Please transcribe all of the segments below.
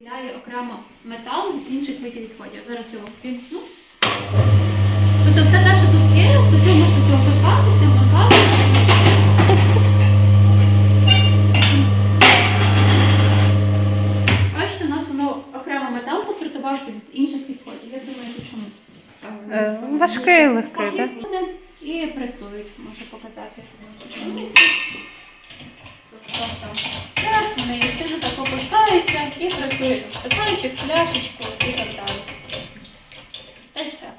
Відділяє окремо метал від інших видів відходів. Зараз його впімкну. Тобто все те, що тут є, до цього можна всього торкатися, макати. Бачите, у нас воно окремо метал посортувався від інших відходів. Як думаєте, чому? Важке і легке, так? І пресують, можу показати. Тобто там стаканчик, пляшечку і далі. Та й все.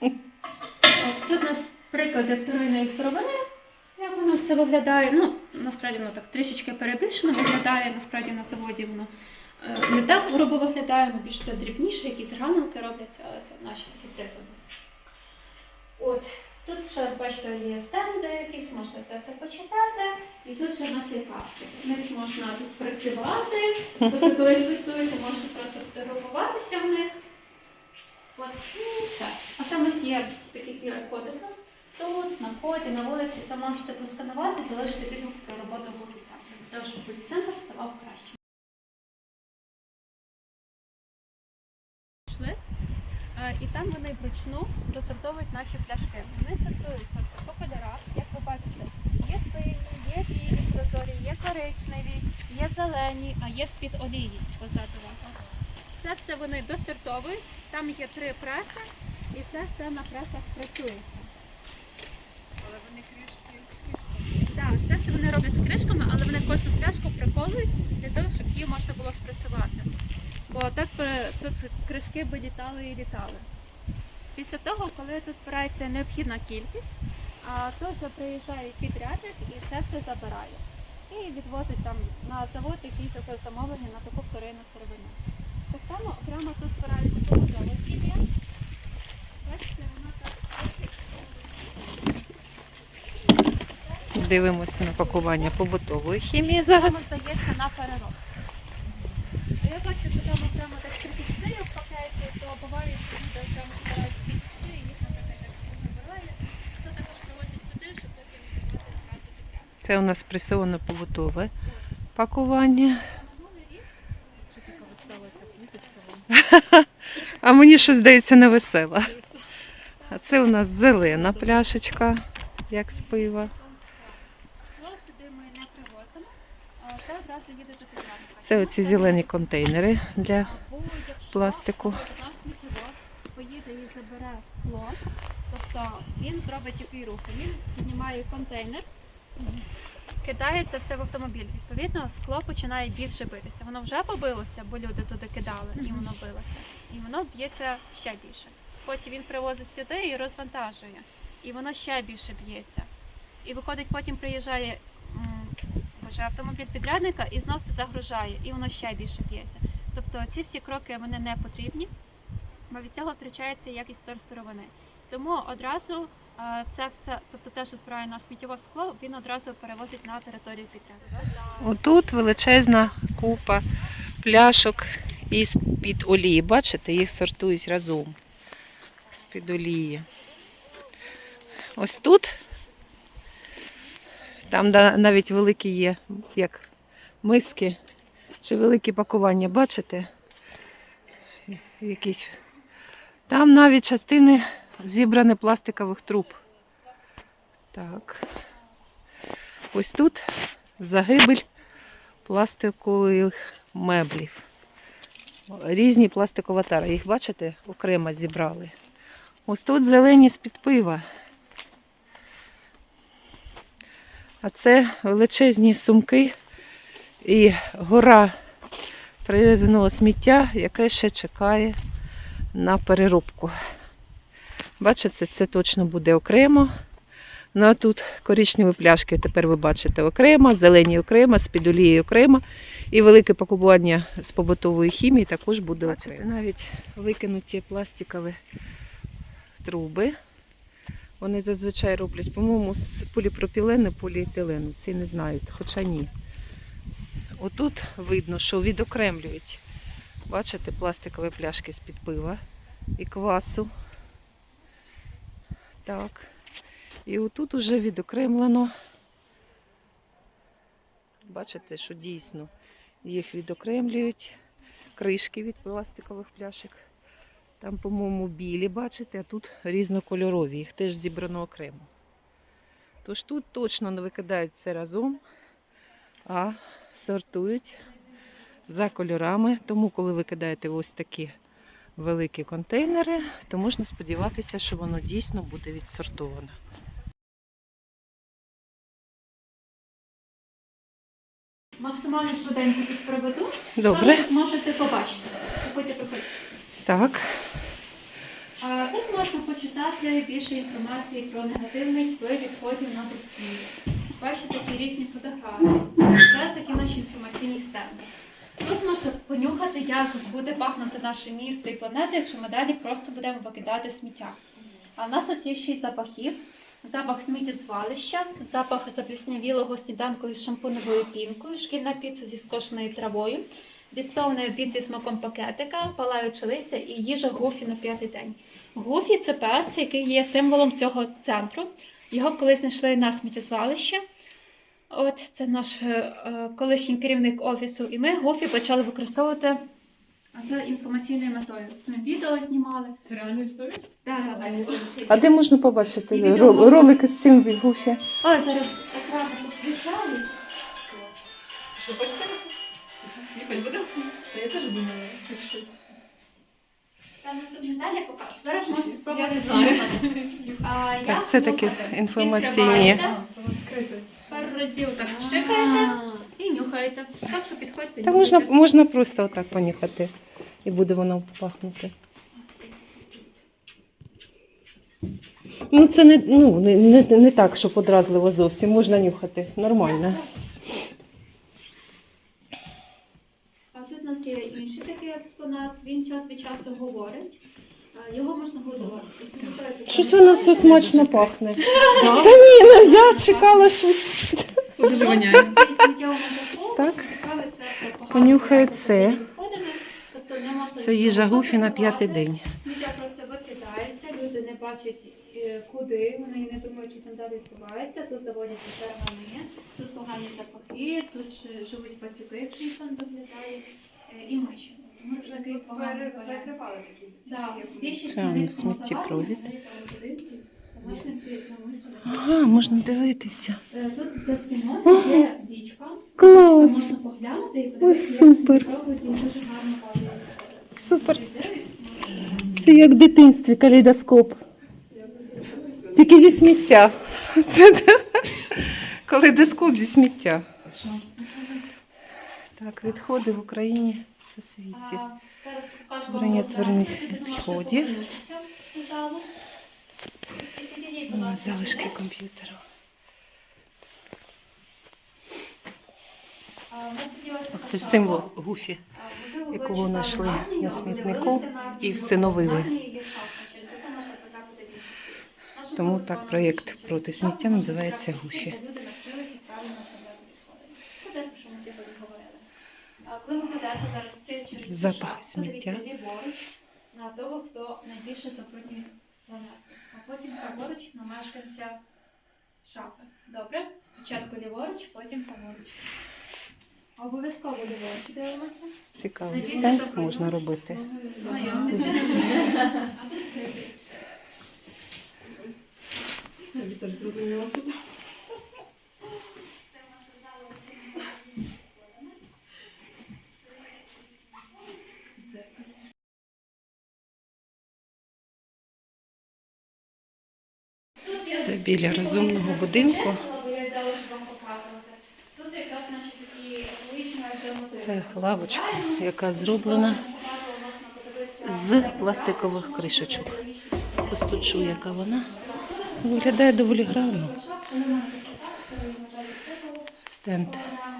От, тут у нас приклади вторинної сировини, як воно все виглядає. Ну, насправді воно так трішечки перебільшено виглядає, насправді на заводі воно е, не так грубо виглядає, воно більш все дрібніше, якісь гранулки робляться, але це наші такі приклади. От, тут ще, бачите, є стенди якісь, можна це все почитати. І тут ще в нас є каски. В них можна тут працювати, тобто коли сортуєте, можна просто фотографуватися в них. От, і все. А ще в нас є такі QR-кодики. Тут, на вході, на вулиці, це можете просканувати, залишити відгук про роботу в того, щоб центр ставав кращим. І там вони вручну досортовують наші пляшки. Вони сортуються все по кольорах, як ви бачите. Є сині, є білі прозорі, є коричневі, є зелені, а є з-під олії позаду вас. Це все вони досортовують. Там є три преси, і це все на пресах працюється. Але вони кришки з Так, це все вони роблять з кришками, але вони кожну пляшку приколують для того, щоб її можна було спресувати. Бо так би тут кришки би літали і літали. Після того, коли тут збирається необхідна кількість, а то вже приїжджає підрядник і це все забирає. І відвозить там на завод, який таке замовлення на таку вторинну сировину. Так само окремо тут збирається. Бачите, вона так Дивимося на пакування побутової хімії Зараз зараз. здається на переробку. Бачу, що там окремо так 34 в пакеті, то буває, що люди окремо збирають 34 і їх наприклад так забирає. Це також привозять сюди, щоб потім відбувати одразу підряд. Це у нас пресовано побутове пакування. А мені щось здається не весела. А це у нас зелена пляшечка, як з пива. скло сюди ми не привозимо, а це оці зелені контейнери для пластику. Наш сміттєвоз поїде і забере скло, тобто він зробить який рух. Він піднімає контейнер, кидає це все в автомобіль. Відповідно, скло починає більше битися. Воно вже побилося, бо люди туди кидали, і воно билося. І воно б'ється ще більше. Потім він привозить сюди і розвантажує. І воно ще більше б'ється. І виходить, потім приїжджає м, автомобіль підрядника і знов це загружає, і воно ще більше б'ється. Тобто ці всі кроки вони не потрібні, бо від цього втрачається якість сировини. Тому одразу це все, тобто те, що збирає на сміттєве скло, він одразу перевозить на територію підряду. Отут величезна купа пляшок із під олії. Бачите, їх сортують разом з під олії. Ось тут. Там навіть великі є, як миски чи великі пакування, бачите? Якісь. Там навіть частини зібрані пластикових труб. Так. Ось тут загибель пластикових меблів. Різні пластикова тара. Їх, бачите, окремо зібрали. Ось тут зелені з-під пива. А це величезні сумки і гора привезеного сміття, яке ще чекає на переробку. Бачите, це точно буде окремо. Ну а тут коричневі пляшки тепер ви бачите окремо, зелені окремо, з-під олії окремо. І велике пакування з побутової хімії також буде окремо. Навіть викинуті пластикові труби. Вони зазвичай роблять, по-моєму, з поліпропілену, поліетилену. Ці не знають, хоча ні. Отут видно, що відокремлюють. Бачите, пластикові пляшки з-під пива і квасу. Так. І отут уже відокремлено. Бачите, що дійсно їх відокремлюють. кришки від пластикових пляшок. Там, по-моєму, білі, бачите, а тут різнокольорові. Їх теж зібрано окремо. Тож тут точно не викидають все разом, а сортують за кольорами. Тому, коли ви кидаєте ось такі великі контейнери, то можна сподіватися, що воно дійсно буде відсортовано. Максимально швиденько тут проведу. Добре, можете побачити. Проходьте, проходьте. Так. Тут можна почитати більше інформації про негативний вплив відходів на довкілля. Бачите такі різні фотографії. Це такі наші інформаційні стенди. Тут можна понюхати, як буде пахнути наше місто і планета, якщо ми далі просто будемо викидати сміття. А в нас тут є ще й запахів. Запах сміттєзвалища, запах запліснявілого сніданку із шампуновою пінкою, шкільна піца зі скошеною травою, зіпсований обід зі смаком пакетика, палаюче листя і їжа Гуфі на п'ятий день. Гуфі це пес, який є символом цього центру. Його колись знайшли на сміттєзвалище. От це наш е, колишній керівник офісу, і ми Гуфі почали використовувати з інформаційною метою. З ним відео знімали. Це реальна історія? Да, да. А де можна побачити рол- ролики з цим в гуфі? Ой, зараз екран включали. Що хочете? Будемо? Та я теж думаю, щось. Там наступний зал я покажу. Зараз можете спробувати як Так, це такі інформаційні. Пару разів так пшикаєте і нюхаєте. Так що підходьте. Та можна, можна просто отак понюхати, і буде воно пахнути. Ну, це не, ну, не, не, не так, що подразливо зовсім. Можна нюхати. Нормально. А тут у нас є інший такий експонат. Він час від часу говорить. Його можна годувати. Тобто, Щось воно все смачно пахне. Та ні, ну я чекала щось. Дуже воняє. Так. погано Понюхаю це. Тобто Це їжа Гуфі на п'ятий день. Сміття просто викидається, люди не бачать е, куди, вони не думають, що там далі відбувається. Тут заводяться фермани, тут погані запахи, тут живуть пацюки, якщо ніхто не доглядає, е, і миші. Тому це такий поганий варіант. Так, більшість Це Хмельницькому сміттєпровід. не Ага, можна дивитися. Е, Тут за стіною є вічка. Клас! Можна поглянути і подивитися, як супер. сміттєпроводі дуже гарно падає. Супер. Це як в дитинстві калейдоскоп. Тільки зі сміття. Це да. калейдоскоп зі сміття. Так, відходи в Україні у світі. Ви зможете відходів. Залишки сюди. комп'ютера. У нас тоді ось Це символ Гуфі. Якого знайшли на смітнику і всиновили. Тому так проєкт проти сміття називається «Гуфі». Це те, про що ми сьогодні говорили. А коли ви підете зараз ти через Запах сміття. подивіться ліворуч на того, хто найбільше забруднює планету. А потім праворуч на мешканця шафи. Добре? Спочатку ліворуч, потім праворуч. Обов'язково ліворуч дивимося. Цікавий Найбільше стенд можна робити. Знайомтеся. А тут зрозуміла, що Це наша зала з відходами. Тут є Це біля розумного будинку. Це лавочка, яка зроблена з пластикових кришечок. Постучу, яка вона. Виглядає доволі гарно. Стенд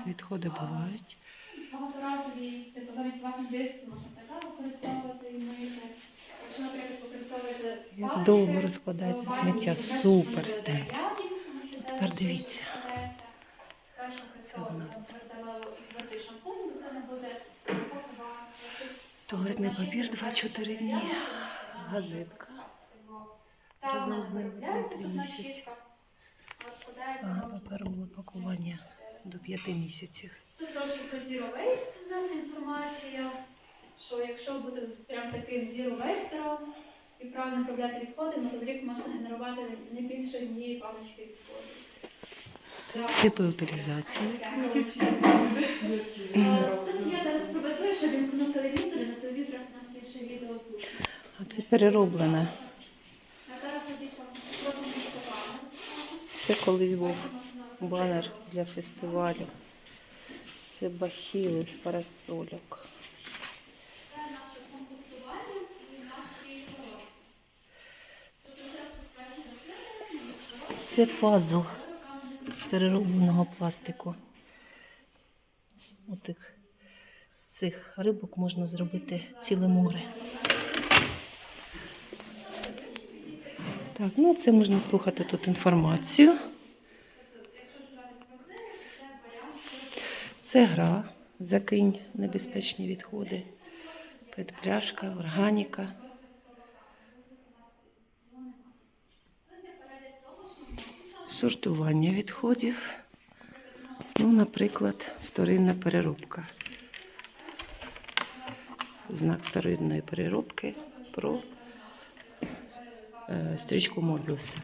відходи бувають. Багаторазові, типу замість ватних дисків можна така використовувати. Якщо, наприклад, Як довго розкладається сміття. Супер буде стенд. Тепер дивіться. нас. це буде похова. Туалетний папір 2-4 дні. Газетка. Разом з ним місяці. А паперове пакування до 5 місяців. Тут трошки про Zero Waste у нас інформація. що якщо бути прям таким zero waster і правильно управляти відходи, мотодріб можна генерувати не більше однієї палички відходів. Це типи утилізації. Тут я зараз проведу, що вімкну телевізор, і на телевізорах у нас є ще відеозвук. А це перероблене. Це колись був банер для фестивалю. Це бахіли з парасольок. Це наше компостування і наші коробки. Тобто це справді рослини, Це пазл з переробленого пластику. Отих з цих рибок можна зробити ціле море. Так, ну це можна слухати тут інформацію. Це гра. Закинь небезпечні відходи. Петпляшка, органіка. Сортування відходів. Ну, наприклад, вторинна переробка. Знак вторинної переробки про е, стрічку Мобіуса.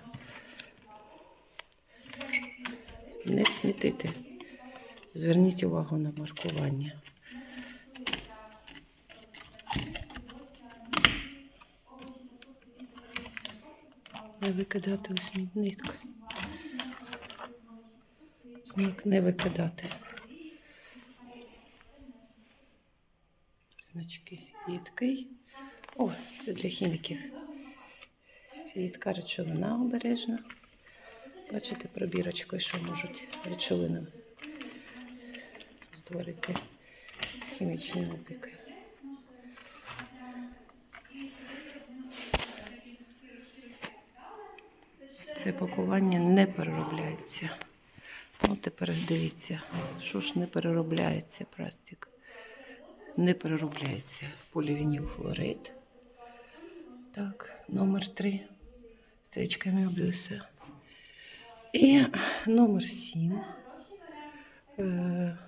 Не смітити. Зверніть увагу на маркування. Не викидати у смітник. Знак не викидати. Значки їдкий. О, це для хіміків. Їдка речовина обережна. Бачите пробірочкою, що можуть речовини створити хімічні опіки. Це пакування не переробляється. Ну, тепер дивіться, що ж не переробляється пластик. Не переробляється полівінілхлорид. Так, номер 3. Стрічка Мебіуса. І номер 7. Е,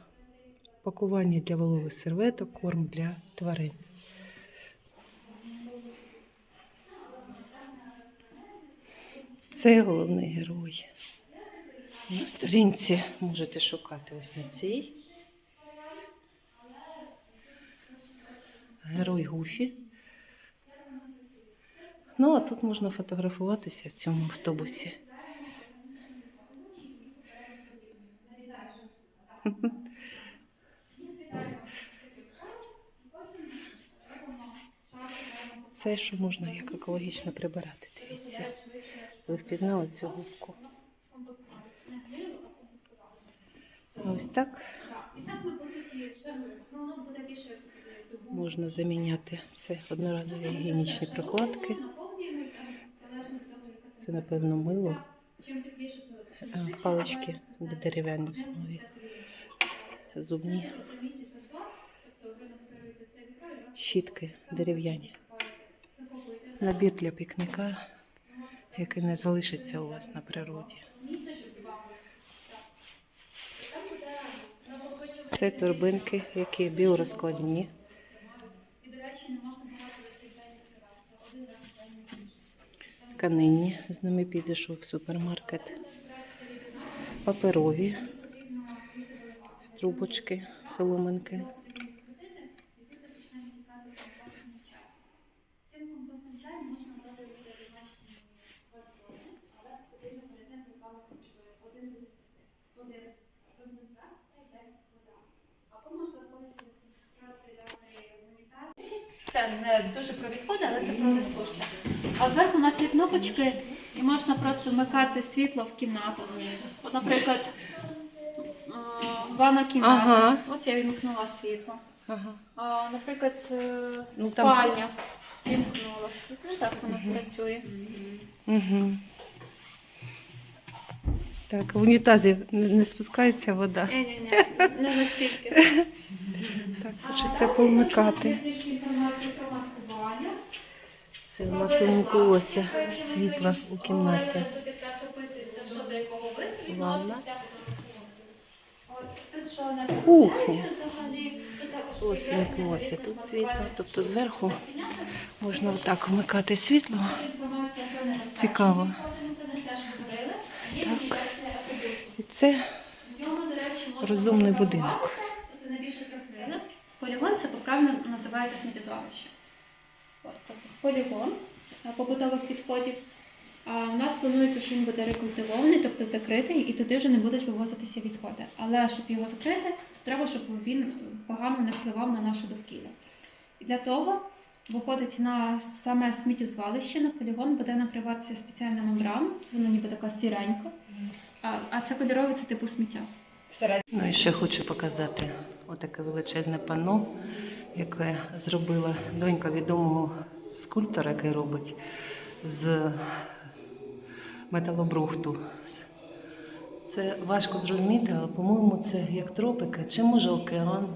пакування для вологих серветок, корм для тварин. Це головний герой. На сторінці можете шукати ось на цій. Герой Гуфі. Ну, а тут можна фотографуватися в цьому автобусі. Це що можна як екологічно прибирати. Дивіться. Ви впізнали цю губку. не глину, а компостування. А ось так Так, І так ми, по суті, ще ну, воно буде більше е, до можна заміняти. Це одноразові гігієнічні прокладки. Це, напевно, мило. Палички на дерев'яній основі. Зубні щітки дерев'яні. Набір для пікника, який не залишиться у вас на природі. місяць-два. Там буде накопичуватися. Це торбинки, які біорозкладні. І, до речі, не можна багато разів в день відкривати. Один раз в торбинки, які біорозкладні. Тканинні, з ними підеш в супермаркет. Паперові трубочки, соломинки. Це не дуже про відходи, але це про ресурси. А зверху у нас є кнопочки, і можна просто вмикати світло в кімнату. От, наприклад, е, ванна кімната. Ага. От я вімкнула світло. Ага. А, наприклад, е, Ну, там- спальня вімкнула світло. Так воно працює. Угу. Так, в унітазі не спускається вода. Ні-ні-ні, не настільки. Так, хочеться повмикати. Трішки інформації про маркування. Це у нас увімкнулося світло у кімнаті. Тут якраз описується, що до якого виду Ванна. відноситься. От тут що не Кухня. відбувається взагалі. Тут Ось вимкнулося тут світло, тобто зверху можна отак вмикати світло. Цікаво. Так. І це розумний будинок. Полігон це поправно називається сміттєзвалище. Тобто полігон е, побутових відходів. А у нас планується, що він буде рекультивований, тобто закритий, і туди вже не будуть вивозитися відходи. Але щоб його закрити, то треба, щоб він погано не впливав на наше довкілля. І для того виходить на саме сміттєзвалище, на полігон буде накриватися спеціальна мембрана, вона ніби така сіренька. А це кольорове це типу сміття. Ну і ще хочу показати отаке величезне панно, яке зробила донька відомого скульптора, який робить з металобрухту. Це важко зрозуміти, але, по-моєму, це як тропики чи може океан.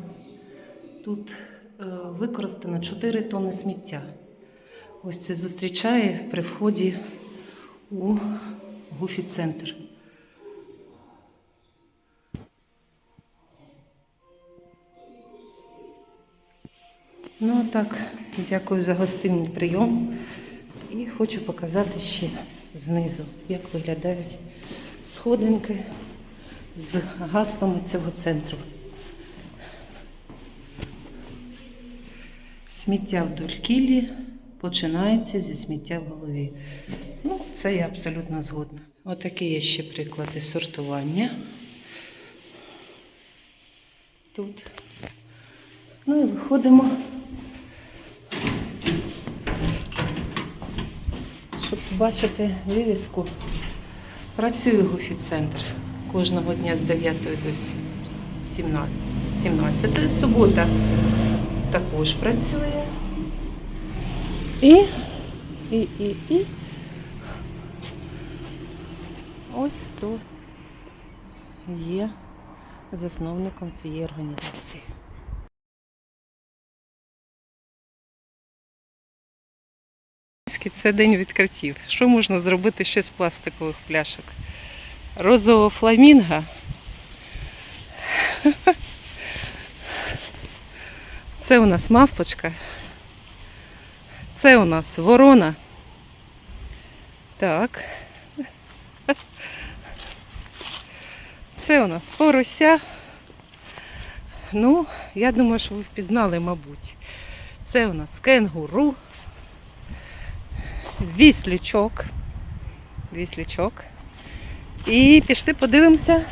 Тут е, використано 4 тонни сміття. Ось це зустрічає при вході у Гуфі-центр. Ну так, дякую за гостинний прийом. І хочу показати ще знизу, як виглядають сходинки з гаслами цього центру. Сміття в довкіллі починається зі сміття в голові. Ну, це я абсолютно згодна. Отакі є ще приклади сортування. Тут. Ну і виходимо. Побачити вивіску, працює Гуфі-центр кожного дня з 9 до 17. 17. Субота також працює. І, і, і, і. Ось хто є засновником цієї організації. Це день відкриттів. Що можна зробити ще з пластикових пляшок? Розового фламінга. Це у нас мавпочка. Це у нас ворона. Так. Це у нас порося. Ну, я думаю, що ви впізнали, мабуть. Це у нас кенгуру. Віслючок. Віслючок. І пішли подивимося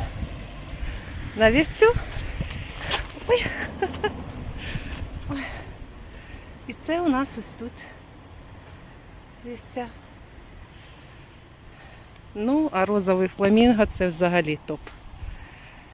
на вівцю. Ой. Ой. І це у нас ось тут вівця. Ну, а розовий фламінго це взагалі топ.